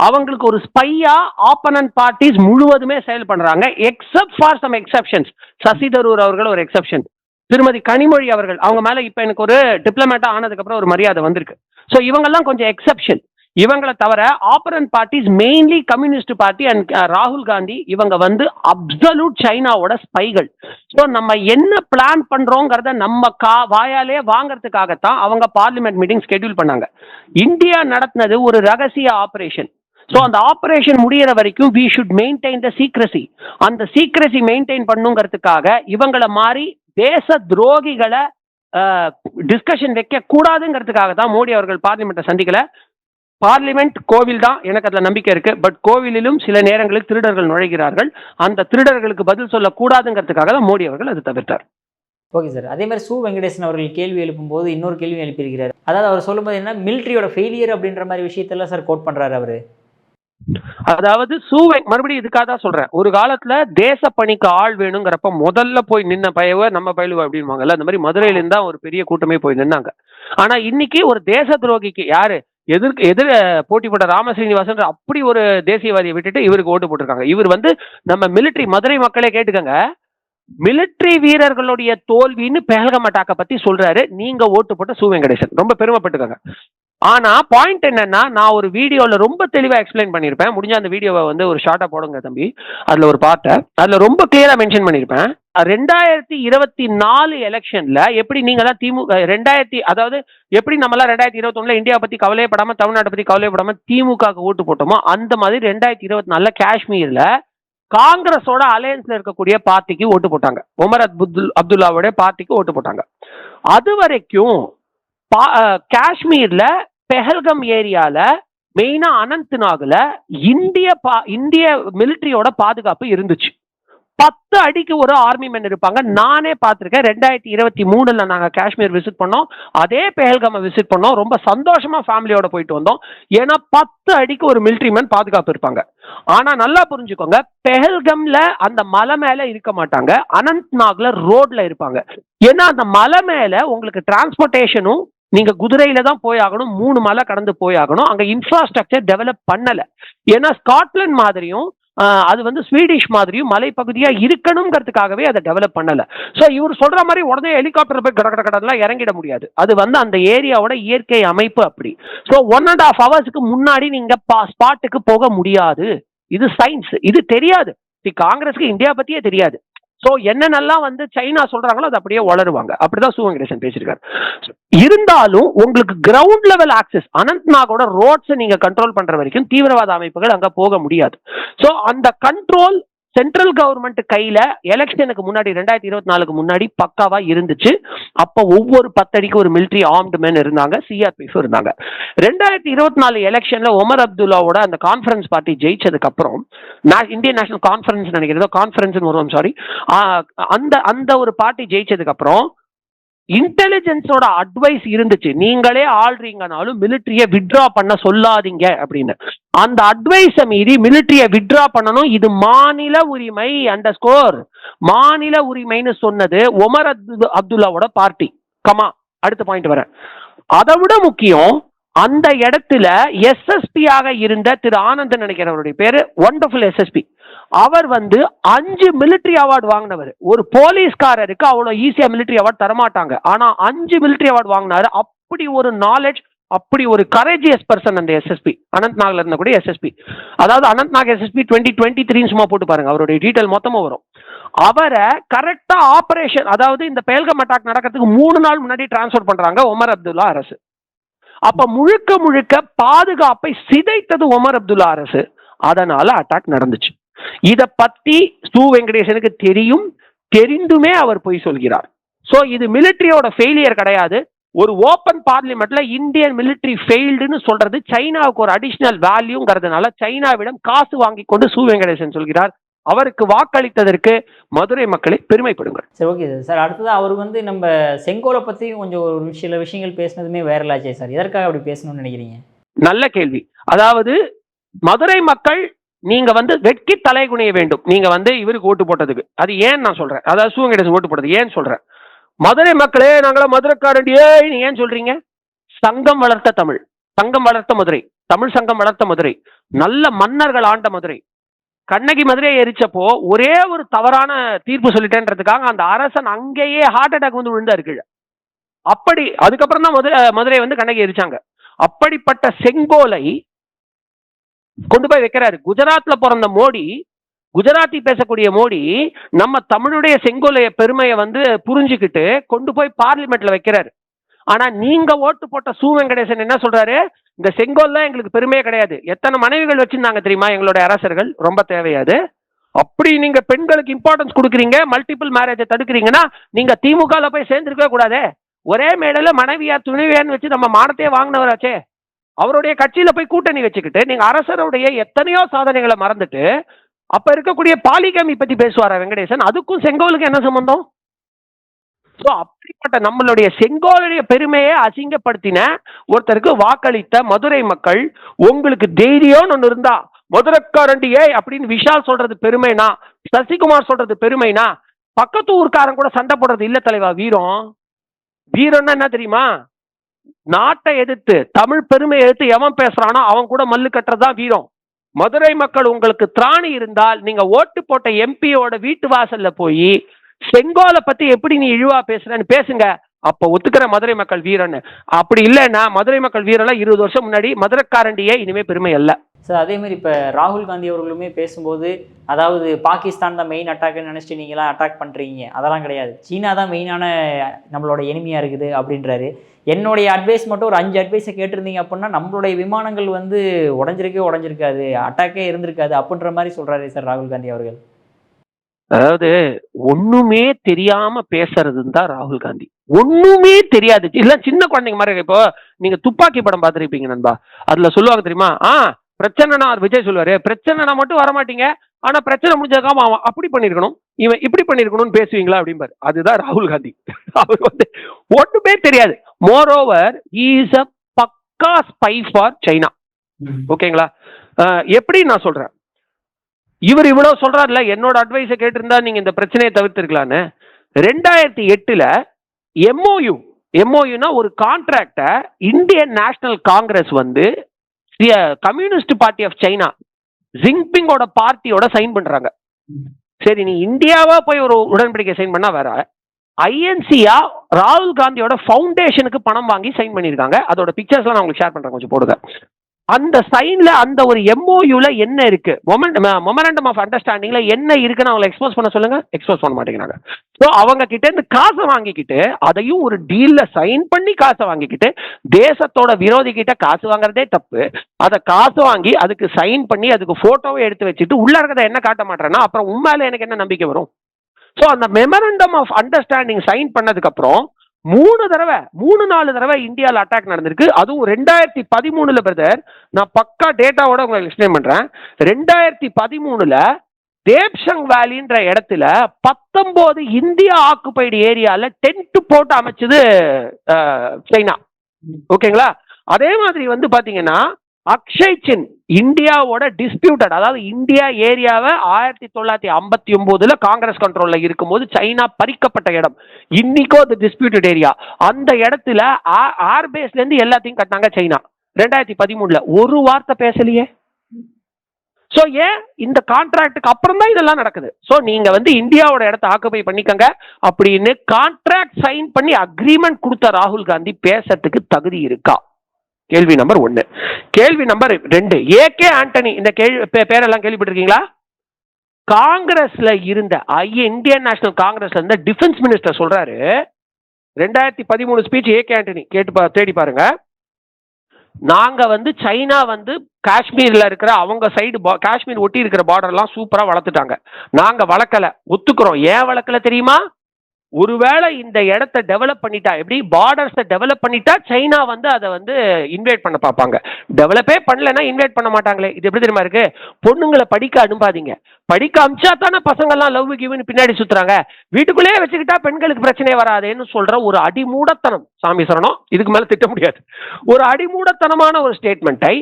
அவங்களுக்கு ஒரு ஸ்பையா ஆப்பனன்ட் பார்ட்டிஸ் முழுவதுமே செயல்படுறாங்க except for some exceptions Shashi Tharoor அவர்கள் ஒரு எக்ஸப்ஷன் திருமதி கனிமொழி அவர்கள் அவங்க மேல இப்ப எனக்கு ஒரு டிப்ளமேட்டா ஆனதுக்கு அப்புறம் ஒரு மரியாதை வந்திருக்கு. ஸோ இவங்கெல்லாம் கொஞ்சம் எக்ஸப்ஷன் இவங்களை தவிர apparent parties mainly communist party and ராகுல் காந்தி இவங்க வந்து அப்சல்யூட் சைனாவோட ஸ்பைகள் ஸோ நம்ம என்ன பிளான் பண்றோங்கிறத நம்ம கா வாயாலே வாங்கறதுக்காகத்தான் அவங்க பார்லிமெண்ட் மீட்டிங் ஸ்கெடியூல் பண்ணாங்க. இந்தியா நடத்தினது ஒரு ரகசிய ஆபரேஷன் ஸோ அந்த ஆபரேஷன் முடியிற வரைக்கும் we should maintain the secrecy அந்த சீக்ரசி மெயின்டைன் பண்ணுங்கிறதுக்காக இவங்களை மாதிரி தேச துரோகிகளை டிஸ்கஷன் வைக்க கூடாதுங்கிறதுக்காக தான் மோடி அவர்கள் பார்லிமெண்ட்டை சந்திக்கல. பார்லிமெண்ட் கோவில் தான் எனக்கு அதில் நம்பிக்கை இருக்கு. பட் கோவிலிலும் சில நேரங்களில் திருடர்கள் நுழைகிறார்கள். அந்த திருடர்களுக்கு பதில் சொல்லக்கூடாதுங்கிறதுக்காக தான் மோடி அவர்கள் அது தவிர்த்தார். ஓகே சார் அதே மாதிரி சு வெங்கடேசன் அவர்கள் கேள்வி எழுப்பும்போது இன்னொரு கேள்வி எழுப்பியிருக்கிறார். அதாவது அவர் சொல்லும்போது என்ன? மிலிட்ரியோட ஃபெயிலியர் அப்படின்ற மாதிரி விஷயத்தெல்லாம் சார் கோட் பண்றாரு அவர். அதாவது சூவை மறுபடியும் இதுக்காக தான் சொல்றேன். ஒரு காலத்துல தேச பணிக்கு ஆள் வேணுங்கிறப்ப முதல்ல போய் நின்ன பயவ நம்ம பயிலுவ அப்படின்வாங்கல்ல அந்த மாதிரி மதுரையில இருந்தா ஒரு பெரிய கூட்டமே போய் நின்னாங்க. ஆனா இன்னைக்கு ஒரு தேச துரோகிக்கு யாரு? எதிர்க்கு எதிர போட்டி போட்ட ராமஸ்ரீனிவாசன் அப்படி ஒரு தேசியவாதியை விட்டுட்டு இவருக்கு ஓட்டு போட்டிருக்காங்க. இவர் வந்து நம்ம மிலிட்ரி மதுரை மக்களே கேட்டுக்கங்க. மிலிட்ரி வீரர்களுடைய தோல்வின்னு பெஹல்கம் பத்தி சொல்றாரு. நீங்க ஓட்டு போட்ட சு வெங்கடேசன் ரொம்ப பெருமைப்பட்டுக்கங்க. ஆனா பாயிண்ட் என்னன்னா நான் ஒரு வீடியோல ரொம்ப தெளிவா எக்ஸ்பிளைன் பண்ணியிருப்பேன் முடிஞ்ச அந்த வீடியோவை வந்து ஒரு ஷார்ட்டா போடுங்க தம்பி. அதுல ஒரு பார்ட்டை அதுல ரொம்ப கிளியரா மென்ஷன் பண்ணியிருப்பேன் ரெண்டாயிரத்தி இருபத்தி நாலு எலெக்ஷன்ல எப்படி நீங்க தான் திமுக ரெண்டாயிரத்தி அதாவது எப்படி நம்மளாம் ரெண்டாயிரத்தி இருபத்தொன்னுல இந்தியா பத்தி கவலைப்படாம தமிழ்நாட்டை பத்தி கவலைப்படாம திமுகவுக்கு ஓட்டு போட்டோமோ அந்த மாதிரி ரெண்டாயிரத்தி இருபத்தி நாலுல காஷ்மீர்ல காங்கிரஸோட அலையன்ஸ்ல இருக்கக்கூடிய பார்ட்டிக்கு ஓட்டு போட்டாங்க. உமர் அப்துல் அப்துல்லாவோட பார்ட்டிக்கு ஓட்டு போட்டாங்க. அது வரைக்கும் பா- காஷ்மீர்ல பெஹல்கம் ஏரியால மெயினா அனந்த்நாக்ல இந்திய பா இந்திய மிலிட்டரியோட பாதுகாப்பு இருந்துச்சு. பத்து அடிக்கு ஒரு ஆர்மி மென் இருப்பாங்க. நானே பார்த்துருக்கேன். ரெண்டாயிரத்தி இருபத்தி மூணுல நாங்கள் காஷ்மீர் விசிட் பண்ணோம். அதே பெஹல்காம விசிட் பண்ணோம். ரொம்ப சந்தோஷமா ஃபேமிலியோட போயிட்டு வந்தோம். ஏன்னா பத்து அடிக்கு ஒரு மிலிட்டரி மேன் பாதுகாப்பு இருப்பாங்க. ஆனா நல்லா புரிஞ்சுக்கோங்க. பெஹல்கம்ல அந்த மலை மேல இருக்க மாட்டாங்க. அனந்த்நாக்ல ரோட்ல இருப்பாங்க. ஏன்னா அந்த மலை மேல உங்களுக்கு டிரான்ஸ்போர்ட்டேஷனும் நீங்க குதிரையில தான் போய் ஆகணும் மூணு மலை கடந்து போய் ஆகணும் அங்க இன்ஃப்ராஸ்ட்ரக்சர் டெவலப் பண்ணல. ஏன்னா ஸ்காட்லாந்து மாதிரியும் அது வந்து ஸ்வீடிஷ் மாதிரியும் மலைப்பகுதியா இருக்கணுங்கிறதுக்காகவே அதை டெவலப் பண்ணல. ஸோ இவர் சொல்ற மாதிரி உடனே ஹெலிகாப்டர் போய் கட கட கடலாம் இறங்கிட முடியாது. அது வந்து அந்த ஏரியாவோட இயற்கை அமைப்பு அப்படி. ஸோ ஒன் அண்ட் ஆஃப் ஹவர்ஸ்க்கு முன்னாடி நீங்க ஸ்பாட்டுக்கு போக முடியாது. இது சயின்ஸ் இது தெரியாது. காங்கிரஸ்க்கு இந்தியா பத்தியே தெரியாது. ஸோ என்னென்னலாம் வந்து சைனா சொல்றாங்களோ அது அப்படியே வளருவாங்க. அப்படிதான் சு வெங்கடேசன் பேசியிருக்காரு. இருந்தாலும் உங்களுக்கு கிரவுண்ட் லெவல் ஆக்சஸ் அனந்த்நாகோட ரோட்ஸை நீங்க கண்ட்ரோல் பண்ற வரைக்கும் தீவிரவாத அமைப்புகள் அங்க போக முடியாது. ஸோ அந்த கண்ட்ரோல் சென்ட்ரல் கவர்மெண்ட் கையில எலெக்ஷனுக்கு முன்னாடி ரெண்டாயிரத்தி இருபத்தி நாலுக்கு முன்னாடி பக்காவா இருந்துச்சு. அப்போ ஒவ்வொரு பத்தடிக்கு ஒரு மிலிட்ரி ஆர்ம்டு மேன் இருந்தாங்க சிஆர்பிஎஃப் இருந்தாங்க. ரெண்டாயிரத்தி இருபத்தி நாலு எலெக்ஷன்ல ஒமர் அப்துல்லாவோட அந்த கான்ஃபரன்ஸ் பார்ட்டி ஜெயிச்சதுக்கு அப்புறம் இந்தியன் நேஷனல் கான்ஃபரன்ஸ் நினைக்கிறதோ கான்ஃபரன்ஸ் வருவோம் சாரி அந்த அந்த ஒரு பார்ட்டி ஜெயிச்சதுக்கு அப்புறம் இன்டெலிஜென்ஸோட அட்வைஸ் இருந்துச்சு. நீங்களே ஆள்றீங்கனாலும் மிலிட்டரிய வித்ட்ரா பண்ண சொல்லாதீங்க அப்படின்னு. அந்த அட்வைஸை மீறி மிலிட்டரிய வித்ட்ரா பண்ணணும். இது மாநில உரிமை அண்டர் ஸ்கோர் மாநில உரிமைன்னு சொன்னது ஒமர் அப்து அப்துல்லாவோட பார்ட்டி கமா அடுத்த பாயிண்ட் வரேன். அதை விட முக்கியம் அந்த இடத்துல எஸ்எஸ்பி ஆக இருந்த திரு ஆனந்தன் நினைக்கிறவருடைய பேரு. ஒண்டர்ஃபுல் எஸ்எஸ்பி அவர் வந்து அஞ்சு மிலிட்டரி அவார்டு வாங்கினவர். ஒரு போலீஸ்காரருக்கு அவ்வளோ ஈஸியா மிலிட்டரி அவார்டு தரமாட்டாங்க. ஆனா அஞ்சு மிலிட்டரி அவார்டு வாங்கினாரு. அப்படி ஒரு நாலேஜ் அப்படி ஒரு கரேஜியஸ் பர்சன் அந்த எஸ்எஸ்பி அனந்த்நாக்ல இருந்த கூட எஸ்எஸ்பி அதாவது Anantnag SSP twenty twenty three சும்மா போட்டு பாருங்க. அவருடைய டீட்டெயில் மொத்தமாக வரும். அவரை கரெக்டா ஆபரேஷன் அதாவது இந்த பேல்கம் அட்டாக் நடக்கிறதுக்கு மூணு நாள் முன்னாடி டிரான்ஸ்ஃபர் பண்றாங்க ஒமர் அப்துல்லா அரசு. அப்ப முழுக்க முழுக்க பாதுகாப்பை சிதைத்தது ஒமர் அப்துல்லா அரசு. அதனால அட்டாக் நடந்துச்சு. இத பத்தி சு வெங்கடேசனுக்கு தெரியும் தெரிந்துமே அவர் பொய் சொல்கிறார். சோ இது மிலிட்டரியோட ஃபெயிலியர் கிடையாது. ஒரு ஓப்பன் பார்லிமெண்ட்ல இந்தியன் மிலிட்டரி ஃபெயில்டுன்னு சொல்றது சைனாவுக்கு ஒரு அடிஷனல் வேல்யூங்கிறதுனால சைனாவிடம் காசு வாங்கி கொண்டு சு வெங்கடேசன் சொல்கிறார். அவருக்கு வாக்களித்ததற்கு மதுரை மக்களை பெருமைப்படுங்கள். சரி ஓகே சார் சார் அடுத்தது அவர் வந்து நம்ம செங்கோலை பற்றி கொஞ்சம் ஒரு சில விஷயங்கள் பேசினதுமே வைரலாச்சே சார் எதற்காக அப்படி பேசணும்னு நினைக்கிறீங்க? நல்ல கேள்வி. அதாவது மதுரை மக்கள் நீங்க வந்து வெட்கி தலை குனிய வேண்டும். நீங்க வந்து இவருக்கு ஓட்டு போட்டதுக்கு. அது ஏன் நான் சொல்றேன்? அதாவது சூங்கடேசன் ஓட்டு போட்டது ஏன் சொல்றேன்? மதுரை மக்களே நாங்களா மதுரைக்காரண்டியே ஏய் ஏன் சொல்றீங்க? சங்கம் வளர்த்த தமிழ். சங்கம் வளர்த்த மதுரை. தமிழ் சங்கம் வளர்த்த மதுரை. நல்ல மன்னர்கள் ஆண்ட மதுரை. கண்ணகி மதுரையை எரிச்சப்போ ஒரே ஒரு தவறான தீர்ப்பு சொல்லிட்டேன்றதுக்காக அந்த அரசன் அங்கேயே ஹார்ட் அட்டாக் வந்து விழுந்தா இருக்கு அப்படி அதுக்கப்புறம் தான் மதுரை மதுரை வந்து கண்ணகி எரிச்சாங்க. அப்படிப்பட்ட செங்கோலை கொண்டு போய் வைக்கிறாரு. குஜராத்ல பிறந்த மோடி குஜராத்தி பேசக்கூடிய மோடி நம்ம தமிழுடைய செங்கோலைய பெருமையை வந்து புரிஞ்சுக்கிட்டு கொண்டு போய் பார்லிமெண்ட்ல வைக்கிறாரு. ஆனா நீங்க ஓட்டு போட்ட சு வெங்கடேசன் என்ன சொல்றாரு? இந்த செங்கோல் தான் எங்களுக்கு பெருமையே கிடையாது. எத்தனை மனைவிகள் வச்சிருந்தாங்க தெரியுமா எங்களுடைய அரசர்கள்? ரொம்ப தேவையாது. அப்படி நீங்க பெண்களுக்கு இம்பார்ட்டன்ஸ் கொடுக்குறீங்க மல்டிபிள் மேரேஜை தடுக்கிறீங்கன்னா நீங்க திமுகல போய் சேர்ந்துருக்கவே கூடாதே. ஒரே மேடையில மனைவியார் துணிவியான்னு வச்சு நம்ம மானத்தையே வாங்கினவராச்சே. அவருடைய கட்சியில போய் கூட்டணி வச்சுக்கிட்டு நீங்க அரசருடைய எத்தனையோ சாதனைகளை மறந்துட்டு அப்ப இருக்கக்கூடிய பாலிகாமி பத்தி பேசுவாரா வெங்கடேசன்? அதுக்கும் செங்கோலுக்கு என்ன சம்பந்தம்? ஸோ அப்படிப்பட்ட நம்மளுடைய செங்கோலுடைய பெருமையை அசிங்கப்படுத்தின ஒருத்தருக்கு வாக்களித்த மதுரை மக்கள் உங்களுக்கு தைரியம்னு ஒன்று இருந்தா மதுரைக்காரண்டியே அப்படின்னு விஷால் சொல்றது பெருமைனா சசிகுமார் சொல்றது பெருமைனா பக்கத்து ஊர்க்காரன் கூட சண்டை போடுறது இல்ல தலைவா வீரம். வீரம்னா என்ன தெரியுமா? நாட்டை எதிர்த்து தமிழ் பெருமை எதிர்த்து எவன் பேசுறானோ அவன் கூட மல்லு கட்டுறதா வீரம். மதுரை மக்கள் உங்களுக்கு திராணி இருந்தால் நீங்க ஓட்டு போட்ட எம்பியோட வீட்டு வாசல்ல போய் செங்கோலை பத்தி எப்படி நீ இழிவா பேசுறன்னு பேசுங்க. அப்ப ஒத்துக்கிற மதுரை மக்கள் வீரன்னு. அப்படி இல்லைன்னா மதுரை மக்கள் வீரெல்லாம் இருபது வருஷம் முன்னாடி மதுரைக்காரண்டியே இனிமே பெருமை அல்ல. சார் அதே மாதிரி இப்போ ராகுல் காந்தி அவர்களுமே பேசும்போது அதாவது பாகிஸ்தான் தான் மெயின் அட்டாக்னு நினச்சிட்டு நீங்களாம் அட்டாக் பண்ணுறீங்க அதெல்லாம் கிடையாது. சீனா தான் மெயினான நம்மளோட எனிமையா இருக்குது அப்படின்றாரு. என்னுடைய அட்வைஸ் மட்டும் ஒரு அஞ்சு அட்வைஸை கேட்டிருந்தீங்க அப்படின்னா நம்மளுடைய விமானங்கள் வந்து உடஞ்சிருக்கே உடஞ்சிருக்காது அட்டாக்கே இருந்திருக்காது அப்படின்ற மாதிரி சொல்கிறாரு சார் ராகுல் காந்தி அவர்கள். அதாவது ஒண்ணுமே தெரியாம பேசுறதுன்னு தான் ராகுல் காந்தி. ஒண்ணுமே தெரியாது. இல்ல சின்ன குழந்தைங்க மாதிரி இப்போ நீங்க துப்பாக்கி படம் பார்த்துருப்பீங்க நண்பா. அதுல சொல்லுவாங்க தெரியுமா? ஆ பிரச்சனைனா விஜய் சொல்லுவாரு. பிரச்சனைனா மட்டும் வர மாட்டீங்க ஆனா பிரச்சனை முடிஞ்சதுக்காம அவன் அப்படி பண்ணிருக்கணும். இவன் இப்படி பண்ணிருக்கணும்னு பேசுவீங்களா? அப்படிம்பாரு. அதுதான் ராகுல் காந்தி. அவர் வந்து ஒண்ணுமே தெரியாது. மோர் ஓவர் இஸ் அ பக்கா ஸ்பை ஃபார் சைனா ஓகேங்களா எப்படி நான் சொல்றேன். இவர் இவ்வளவு சொல்றாருல என்னோட அட்வைஸை கேட்டிருந்தா நீங்க இந்த பிரச்சனையை தவிர்த்திருக்கலான்னு. ரெண்டாயிரத்தி எட்டுல எம்ஓயு எம்ஓயுனா ஒரு கான்ட்ராக்டை இந்தியன் நேஷனல் காங்கிரஸ் வந்து கம்யூனிஸ்ட் பார்ட்டி ஆஃப் சைனா ஜிங்பிங்கோட பார்ட்டியோட சைன் பண்றாங்க. சரி நீ இந்தியாவா போய் ஒரு உடன்படிக்கை சைன் பண்ணா வேற ஐஎன்சியா ராகுல் காந்தியோட ஃபவுண்டேஷனுக்கு பணம் வாங்கி சைன் பண்ணியிருக்காங்க. அதோட பிக்சர்ஸ்லாம் நான் உங்களுக்கு ஷேர் பண்றேன். கொஞ்சம் போடுங்க. அந்த சைன்ல அந்த ஒரு எம்ஓயூல என்ன இருக்கு? மொமெண்டம் ஆஃப் அண்டர்ஸ்டாண்டிங்ல என்ன இருக்குன்னு அவங்களை எக்ஸ்போஸ் பண்ண சொல்லுங்க. எக்ஸ்போஸ் பண்ண மாட்டேங்கிறாங்க. ஸோ அவங்க கிட்ட இருந்து காசை வாங்கிக்கிட்டு அதையும் ஒரு டீல்ல சைன் பண்ணி காசை வாங்கிக்கிட்டு தேசத்தோட விரோதி கிட்ட காசு வாங்குறதே தப்பு. அதை காசு வாங்கி அதுக்கு சைன் பண்ணி அதுக்கு போட்டோவை எடுத்து வச்சுட்டு உள்ள இருக்கிறத என்ன காட்ட மாட்டேன்னா அப்புறம் உண்மையில எனக்கு என்ன நம்பிக்கை வரும்? ஸோ அந்த மெமரண்டம் ஆஃப் அண்டர்ஸ்டாண்டிங் சைன் பண்ணதுக்கப்புறம் மூணு தடவை மூணு நாலு தடவை இந்தியாவில் அட்டாக் நடந்திருக்கு. அதுவும் ரெண்டாயிரத்தி பதிமூணுல பிரதர் நான் பக்கா டேட்டாவோட உங்களுக்கு எக்ஸ்பிளைன் பண்றேன். ரெண்டாயிரத்தி பதிமூணுல தேப்சங் வேலின்ற இடத்துல பத்தொன்பது இந்தியா ஆக்குபைடு ஏரியால டென்ட் போட்டு அமைச்சது சைனா. ஓகேங்களா? அதே மாதிரி வந்து பாத்தீங்கன்னா அக்ஷய் சின் இந்தியாவோட டிஸ்பியூட்டட் அதாவது இந்தியா ஏரியாவை ஆயிரத்தி தொள்ளாயிரத்தி ஐம்பத்தி ஒன்பதுல காங்கிரஸ் கண்ட்ரோல்ல இருக்கும்போது சைனா பறிக்கப்பட்ட இடம். இன்னைக்கும் அது டிஸ்பியூட்டட் ஏரியா அந்த இடத்துல ஏர்பேஸ்ல இருந்து எல்லாத்தையும் கட்டினாங்க சைனா. ரெண்டாயிரத்தி பதிமூணுல. ஒரு வார்த்தை பேசலையே? ஸோ ஏன் இந்த கான்ட்ராக்டுக்கு அப்புறம் தான் இதெல்லாம் நடக்குது? ஸோ நீங்க வந்து இந்தியாவோட இடத்த ஆக்குபை பண்ணிக்கங்க. அப்படின்னு கான்ட்ராக்ட் சைன் பண்ணி அக்ரிமெண்ட் கொடுத்த ராகுல் காந்தி பேசுறதுக்கு தகுதி இருக்கா? கேள்வி நம்பர் ஒன்னு. கேள்வி நம்பர் ரெண்டு. ஏகே ஆண்டனி இந்த கேள்வி பேரெல்லாம் கேள்விப்பட்டிருக்கீங்களா? காங்கிரஸ்ல இருந்த ஐ இந்தியன் நேஷனல் காங்கிரஸ்ல இருந்த டிஃபென்ஸ் மினிஸ்டர் சொல்றாரு. ரெண்டாயிரத்தி பதிமூணு ஸ்பீச் ஏகே ஆண்டனி கேட்டு பா தேடி பாருங்க. நாங்க வந்து சைனா வந்து காஷ்மீர்ல இருக்கிற அவங்க சைடு காஷ்மீர் ஒட்டி இருக்கிற பார்டர்லாம் சூப்பரா வளர்த்துட்டாங்க. நாங்க வளர்க்கல ஒத்துக்கிறோம். ஏன் வளர்க்கல தெரியுமா? ஒருவேளை இந்த இடத்த டெவலப் பண்ணிட்டா எப்படி? பார்டர்ஸை டெவலப் பண்ணிட்டா சைனா வந்து அதை வந்து இன்வைட் பண்ண பார்ப்பாங்க. டெவலப்பே பண்ணலன்னா இன்வைட் பண்ண மாட்டாங்களே. இது எப்படி தெரியுமா இருக்கு? பொண்ணுங்களை படிக்க அனுப்பாதீங்க படிக்க அமிச்சா தானே பசங்கள்லாம் லவ் கிவ்னு பின்னாடி சுத்துறாங்க. வீட்டுக்குள்ளேயே வச்சுக்கிட்டா பெண்களுக்கு பிரச்சனை வராதேன்னு சொல்ற ஒரு அடிமூடத்தனம். சாமி சரணம் இதுக்கு மேல திட்ட முடியாது. ஒரு அடிமூடத்தனமான ஒரு ஸ்டேட்மெண்ட்டை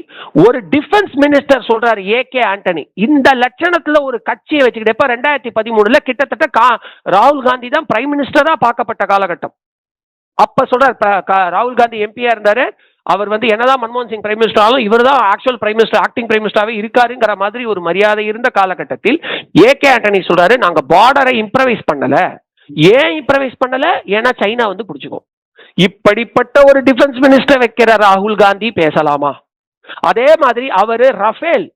ஒரு டிஃபென்ஸ் மினிஸ்டர் சொல்றாரு ஏ கே ஆண்டனி இந்த லட்சணத்துல ஒரு கட்சியை வச்சுக்கிட்டப்ப ரெண்டாயிரத்தி பதிமூணுல கிட்டத்தட்ட கா- ராகுல் காந்தி தான் பிரைம் மினிஸ்டர் பார்க்கப்பட்ட காலகட்டம். அப்ப சொல்றாரு க- ராகுல் காந்தி எம்பியா இருந்தாரு. அவர் வந்து என்னதான் மன்மோகன் சிங் பிரைம் மினிஸ்டர் ஆகும் இவர் தான் actual prime minister acting prime மினிஸ்டராகவே இருக்காருங்கிற மாதிரி ஒரு மரியாதை இருந்த காலகட்டத்தில் ஏ கே ஆண்டனி சொல்றாரு நாங்க பார்டரை இம்ப்ரவைஸ் பண்ணல. ஏன் இம்ப்ரவைஸ் பண்ணல? ஏன்னா சைனா வந்து பிடிச்சிக்கும். இப்படிப்பட்ட ஒரு டிஃபென்ஸ் மினிஸ்டர் வைக்கிற ராகுல் காந்தி பேசலாமா? அதே மாதிரி அவரு ரஃபேல்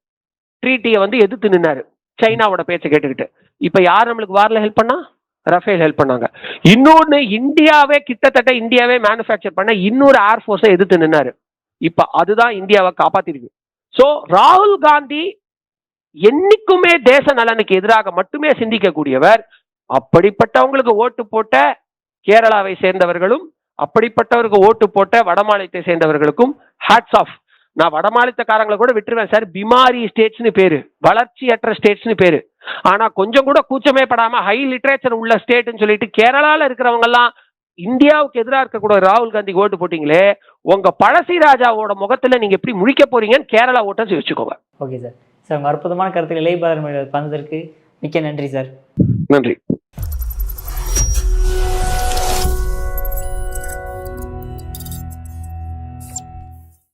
ட்ரீட்டியை வந்து எதிர்த்து நின்னாரு. சைனாவோட பேச்சை கேட்டுக்கிட்டு. இப்ப யார் நம்மளுக்கு வாரில் ஹெல்ப் பண்ணா? ரஃபேல் ஹெல்ப் பண்ணாங்க. இன்னொன்னு இந்தியாவே கிட்டத்தட்ட இந்தியாவே மேனுஃபேக்சர் பண்ண இன்னொரு ஏர்ஃபோர்ஸை எதிர்த்து நின்னாரு. இப்போ அதுதான் இந்தியாவை காப்பாத்திருக்கு. ஸோ ராகுல் காந்தி என்னைக்குமே தேச நலனுக்கு எதிராக மட்டுமே சிந்திக்கக்கூடியவர். அப்படிப்பட்டவங்களுக்கு ஓட்டு போட்ட கேரளாவை சேர்ந்தவர்களும் அப்படிப்பட்டவருக்கு ஓட்டு போட்ட வடமாநிலத்தை சேர்ந்தவர்களுக்கும் ஹேட்ஸ் ஆஃப் நான் வடமாநிலத்தக்காரங்களை கூட விட்டுருவேன் சார். பிமாரி ஸ்டேட்ஸ்னு பேரு. வளர்ச்சியற்ற ஸ்டேட்ஸ்னு பேரு. ஆனா கொஞ்சம் கூட கூச்சமே படாம ஹை லிட்ரேச்சர் உள்ள ஸ்டேட்னு சொல்லிட்டு கேரளால இருக்கிறவங்க எல்லாம் இந்தியாவுக்கு எதிராக இருக்கக்கூடிய ராகுல் காந்திக்கு ஓட்டு போட்டீங்களே உங்க பழசி ராஜாவோட முகத்துல நீங்க எப்படி முழிக்க போறீங்கன்னு கேரளா ஓட்டர்ஸ் யோசிச்சுக்கோங்க. ஓகே சார் சார் அற்புதமான கருத்துக்களை இளையபாதர் பந்ததற்கு மிக்க நன்றி சார். நன்றி.